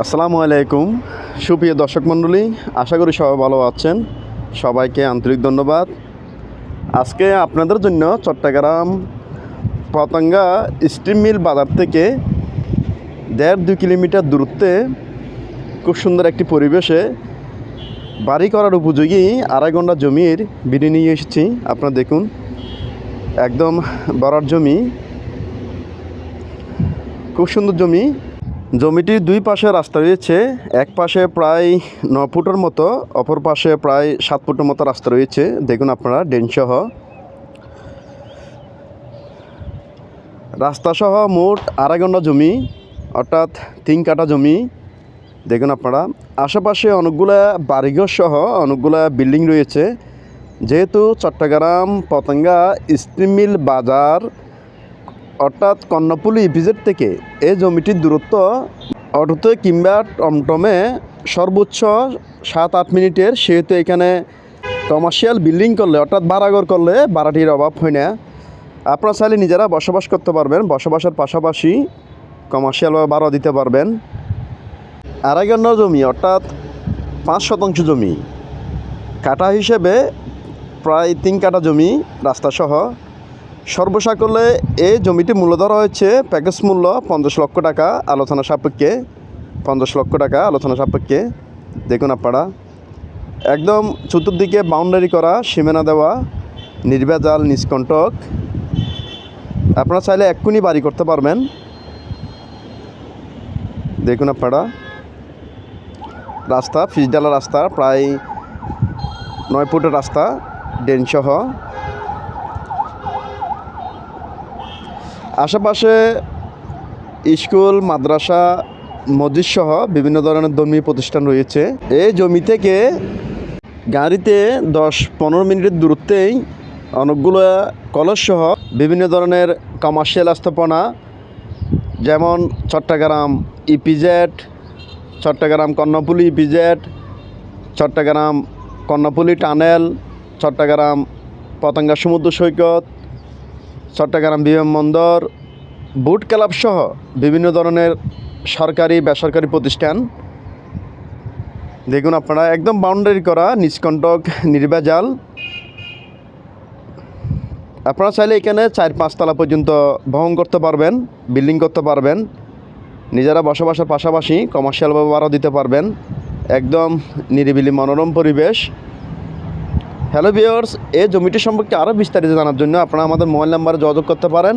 আসসালামু আলাইকুম। সুপ্রিয় দর্শক মণ্ডলী, আশা করি সবাই ভালো আছেন। সবাইকে আন্তরিক ধন্যবাদ। আজকে আপনাদের জন্য চট্টগ্রাম পতঙ্গা স্টিম মিল বাজার থেকে দেড় দুই কিলোমিটার দূরত্বে খুব সুন্দর একটি পরিবেশে বাড়ি করার উপযোগী আড়াই ঘণ্টা জমির বিড়ি নিয়ে এসেছি। আপনারা দেখুন, একদম বরার জমি। খুব সুন্দর জমি। জমিটির দুই পাশে রাস্তা রয়েছে, এক পাশে প্রায় ন ফুটের মতো, অপর পাশে প্রায় সাত ফুটের মতো রাস্তা রয়েছে। দেখুন আপনারা ডেনসহ রাস্তাসহ মোট আড়াই ঘণ্টা জমি, অর্থাৎ তিন কাটা জমি। দেখুন আপনারা, আশেপাশে অনেকগুলা বাড়িঘর সহ অনেকগুলা বিল্ডিং রয়েছে। যেহেতু চট্টগ্রাম, পতঙ্গা স্টিম মিল বাজার অর্থাৎ কর্ণপুলি ইপিজেড থেকে এই জমিটির দূরত্ব অটোতে কিংবা টমটমে সর্বোচ্চ সাত আট মিনিটের, সেহেতু এখানে কমার্শিয়াল বিল্ডিং করলে, অর্থাৎ ভাড়াঘর করলে ভাড়াটির অভাব হয় না। আপনারা চাইলে নিজেরা বসবাস করতে পারবেন, বসবাসের পাশাপাশি কমার্শিয়ালভাবে ভাড়া দিতে পারবেন। আড়াই জমি, অর্থাৎ পাঁচ শতাংশ জমি। কাটা হিসেবে প্রায় তিন কাটা জমি রাস্তাসহ সর্বসাকলে এই জমিটি মূল্য ধরা হয়েছে প্যাকেজ মূল্য পঞ্চাশ লক্ষ টাকা, আলোচনা সাপেক্ষে, পঞ্চাশ লক্ষ টাকা, আলোচনা সাপেক্ষে। দেখুন আপনারা, একদম চতুর্দিকে বাউন্ডারি করা, সীমানা দেওয়া নির্ভেজাল নিষ্কণ্টক। আপনারা চাইলে এক্ষুনি বাড়ি করতে পারবেন। দেখুন আপনারা, রাস্তা, ফিজডালা রাস্তা, প্রায় নয় ফুটের রাস্তা, ডেনসহ। আশেপাশে স্কুল, মাদ্রাসা মসজিদ সহ বিভিন্ন ধরনের ধর্মীয় প্রতিষ্ঠান রয়েছে। এই জমি থেকে গাড়িতে দশ পনেরো মিনিটের দূরত্বেই অনেকগুলো কলেজ সহ বিভিন্ন ধরনের কমার্শিয়াল স্থাপনা যেমন Chattogram EPZ Chattogram Karnaphuli EPZ Chattogram Karnaphuli tunnel, Chattogram Patenga সমুদ্র সৈকত, চট্টগ্রাম বিমানবন্দর বুট ক্লাব সহ বিভিন্ন ধরনের সরকারি, বেসরকারি প্রতিষ্ঠান। দেখুন আপনারা, একদম বাউন্ডারি করা নিষ্কণ্টক, নির্ভেজাল। আপনারা চাইলে এখানে চার পাঁচতলা পর্যন্ত বহন করতে পারবেন বিল্ডিং করতে পারবেন। নিজেরা বসবাসের পাশাপাশি কমার্শিয়ালভাবে ভাড়া দিতে পারবেন। একদম নিরিবিলি, মনোরম পরিবেশ। হ্যালো ভিওর্স এই জমিটি সম্পর্কে আরও বিস্তারিত জানার জন্য আপনারা আমাদের মোবাইল নাম্বারে যোগাযোগ করতে পারেন।